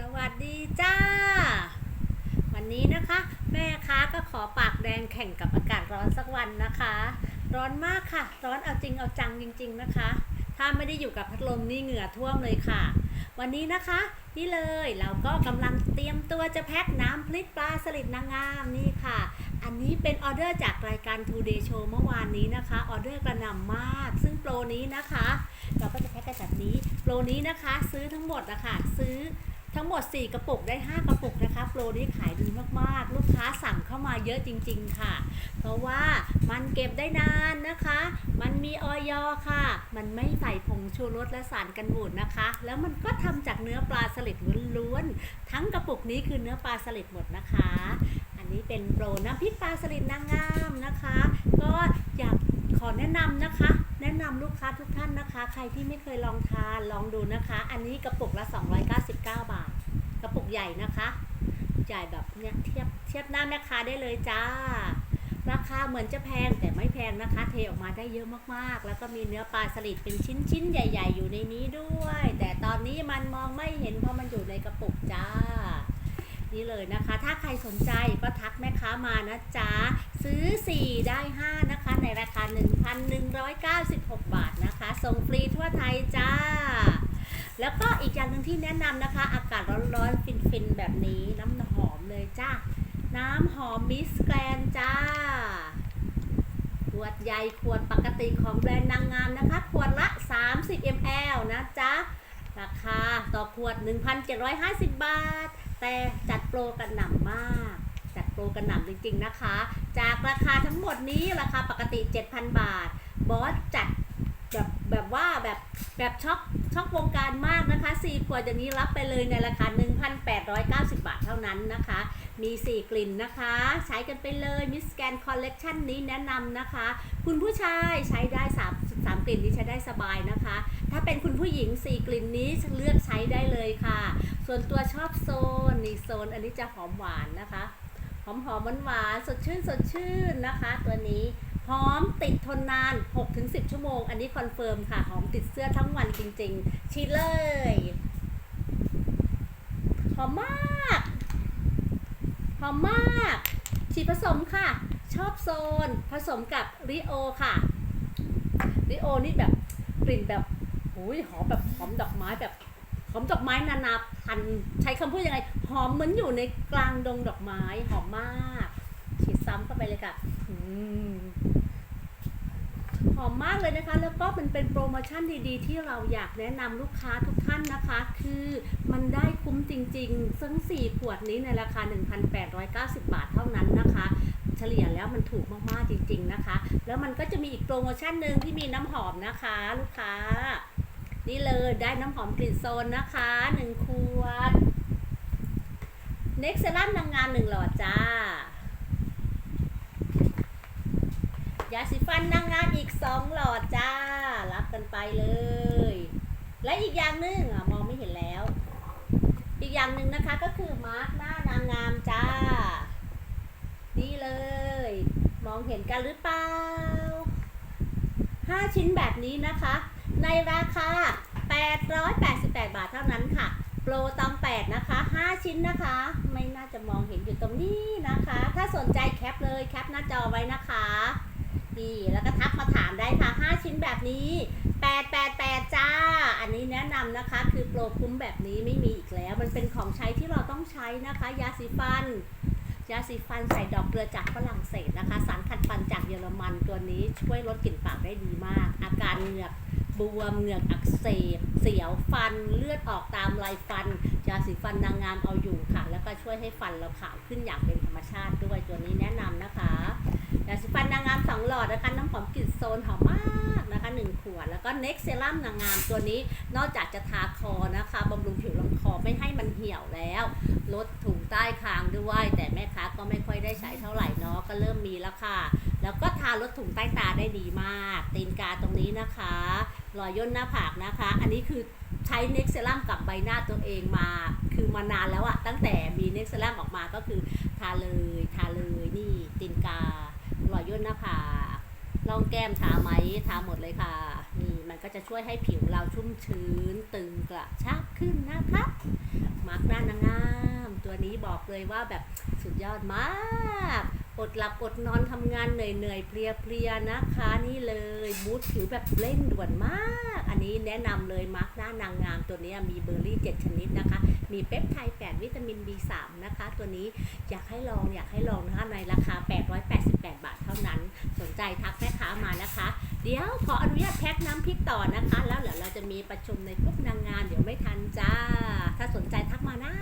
สวัสดีจ้า วันนี้นะคะ แม่ค้าก็ขอปากแดงแข่งกับอากาศร้อนสักวันนะคะ ร้อนมากค่ะ ร้อนเอาจริงเอาจังจริง ๆนะคะ ถ้าไม่ได้อยู่กับพัดลมนี่เหงื่อท่วมเลยค่ะ วันนี้นะคะ นี่เลยเราก็กำลังเตรียมตัวจะแพ็คน้ำพริกปลาสลิดนางงามนี่ค่ะ อันนี้เป็นออเดอร์จากรายการ Today Show เมื่อวานนี้นะคะออเดอร์กระหน่ำมาก ซึ่งโปรนี้นะคะ เราก็จะแพ็คกันแบบนี้โปรนี้นะคะ ซื้อทั้งหมดนะคะซื้อ ทั้งหมด 4 กระปุกได้ 5 กระปุกนะคะ โปรนี้ขายดีมากๆ ลูกค้าสั่งเข้ามาเยอะจริง ๆ ค่ะ เพราะว่ามันเก็บได้นานนะคะ มันมีออยค่ะ มันไม่ใส่ผงชูรสและสารกันบูดนะคะ แล้วมันก็ทำจากเนื้อปลาสลิดล้วนๆ ทั้งกระปุกนี้คือเนื้อปลาสลิดหมดนะคะ อันนี้เป็นโปรน้ำพริกปลาสลิดนางงามนะคะ ก็อยากขอแนะนำนะคะ แนะนำลูกค้าทุกท่านนะคะ ใครที่ไม่เคยลองทานลองดูนะคะ อันนี้กระปุกละ 299 บาทกระปุก ใหญ่นะคะใหญ่แบบเนี้ยเทียบเทียบหน้าแม่ค้าได้เลยจ้า ราคาเหมือนจะแพงแต่ไม่แพงนะคะ เทออกมาได้เยอะมากๆ แล้วก็มีเนื้อปลาสลิดเป็นชิ้นๆ ใหญ่ ๆ อยู่ในนี้ด้วย แต่ตอนนี้มันมองไม่เห็นเพราะมันอยู่ในกระปุกจ้านี่เลยนะคะ ถ้าใครสนใจก็ทักแม่ค้ามานะจ๊ะ ซื้อ 4 ได้ 5 นะคะ ในราคา 1,196 บาทนะคะ ส่งฟรีทั่วไทยจ้า แล้วก็อีกอย่างหนึ่งที่แนะนำนะคะ อากาศร้อนๆฟินๆ แบบนี้น้ำหอมเลยจ้าน้ำหอมมิสแกรนจ้า ขวดใหญ่ขวดปกติของแบรนด์นางงามนะคะ ขวดละ 30 ml นะจ๊ะ ราคาต่อขวด 1,750 บาท แต่จัดโปรกันหน่ำมาก จัดโปรกันหน่ำจริงๆนะคะ จากราคาทั้งหมดนี้ราคาปกติ 7,000 บาท บอสจัดแบบแบบว่าแบบแบบช็อ กช็อกวงการมากนะคะ 4 ขวดอย่างนี้รับไปเลยในราคา 1,890 บาทเท่านั้นนะคะ มี 4 กลิ่นนะคะ ใช้กันไปเลยมิสแกนคอลเลกชันนี้แนะนำนะคะ คุณผู้ชายใช้ได้ 3 3 กลิ่นนี้ใช้ได้สบายนะคะ ถ้าเป็นคุณผู้หญิง 4 กลิ่นนี้เลือกใช้ได้เลยค่ะ ส่วนตัวชอบโซนนี่โซนอันนี้จะหอมหวานนะคะ หอมหอมหวานหวานสดชื่นสดชื่นนะคะ ตัวนี้ หอมติดทนนาน 6-10 ชั่วโมง อันนี้คอนเฟิร์มค่ะ หอมติดเสื้อทั้งวันจริงๆชีเลยหอมมากหอมมากฉีดผสมค่ะ ชอบโซน ผสมกับริโอค่ะริโอนี่แบบกลิ่นแบบหุยหอมแบบหอมดอกไม้แบบหอมดอกไม้นานาพันธุ์ใช้คำพูดยังไง หอมเหมือนอยู่ในกลางดงดอกไม้หอมมาก ฉีดซ้ำเข้าไปเลยค่ะ อืม หอมมากเลยนะคะ แล้วก็มันเป็นโปรโมชั่นดีๆ ที่เราอยากแนะนำลูกค้าทุกท่านนะคะ คือมันได้คุ้มจริงๆ ซึ่ง 4 ขวดนี้ในราคา 1,890 บาทเท่านั้นนะคะ เฉลี่ยแล้วมันถูกมากๆจริง ๆนะคะ แล้วมันก็จะมีอีกโปรโมชั่นหนึ่งที่มีน้ำหอมนะคะ ลูกค้า นี่เลยได้น้ำหอมกลิ่นโซนนะคะหนึ่งขวดเน็กเซรั่มนางงามหนึ่งหลอดจ้า ยาสีฟันนางงามอีกสองหลอดจ้า รับกันไปเลย และอีกอย่างหนึ่งอมองไม่เห็นแล้ว อีกอย่างหนึ่งนะคะก็คือมาร์กหน้านางงามจ้า นี่เลย มองเห็นกันหรือเปล่า5ชิ้นแบบนี้นะคะ ในราคา 888 บาทเท่านั้นค่ะ โปรตอง8นะคะ 5 ชิ้นนะคะ ไม่น่าจะมองเห็นอยู่ตรงนี้นะคะ ถ้าสนใจแคปเลย แคปหน้าจอไว้นะคะ นี่แล้วก็ทักมาถามได้ค่ะ 5 ชิ้นแบบนี้888จ้า อันนี้แนะนำนะคะคือโปรคุ้มแบบนี้ไม่มีอีกแล้ว มันเป็นของใช้ที่เราต้องใช้นะคะ ยาสีฟัน ยาสีฟันใส่ดอกเกลือจากฝรั่งเศสนะคะ สารขัดฟันจากเยอรมันตัวนี้ช่วยลดกลิ่นปากได้ดีมาก อาการเหงือกบวมเหงือกอักเสบเสียวฟันเลือดออกตามลายฟันยาสีฟันนางงามเอาอยู่ค่ะ แล้วก็ช่วยให้ฟันเราขาวขึ้นอย่างเป็นธรรมชาติด้วย หลอดนะคะ น้ำหอมกลิ่นโซนหอมมากนะคะ 1 ขวด แล้วก็ Next Serum นางงามตัวนี้ นอกจากจะทาคอนะคะบำรุงผิวลำคอไม่ให้มันเหี่ยวแล้ว ลดถุงใต้คางด้วย แต่แม่ค้าก็ไม่ค่อยได้ใช้เท่าไหร่เนาะ ก็เริ่มมีแล้วค่ะ แล้วก็ทาลดถุงใต้ตาได้ดีมาก ตีนกาตรงนี้นะคะ รอยย่นหน้าผากนะคะ อันนี้คือใช้เน็กเซรั่มกับใบหน้าตัวเองมา คือมานานแล้วอะตั้งแต่มีเน็กเซรั่มออกมาก็คือทาเลย ทาเลยนี่ตินกา ร่องแก้มทาไหมทาหมดเลยค่ะ นี่มันก็จะช่วยให้ผิวเราชุ่มชื้นตึงกระชับขึ้นนะคะมาร์กหน้านางงามตัวนี้บอกเลยว่าแบบสุดยอดมากอดหลับอดนอนทำงานเหนื่อยเหนื่อยเพลียเพลียๆนะคะนี่เลยบูทผิวแบบเร่งด่วนมาก อันนี้แนะนำเลยมาร์กหน้านางงามตัวนี้มีเบอร์รี่ 7 ชนิดนะคะ มีเปปไทด์8วิตามิน B3 นะคะ ตัวนี้อยากให้ลองอยากให้ลองนะคะในราคา 888 บาทเท่านั้น นใจทักแม่ค้ามานะคะ เดี๋ยวขออนุญาตแพ็คน้ำพริกต่อนะคะ แล้วเดี๋ยวเราจะมีประชุมในกลุ่มนางงามเดี๋ยวไม่ทันจ้า ถ้าสนใจทักมานะ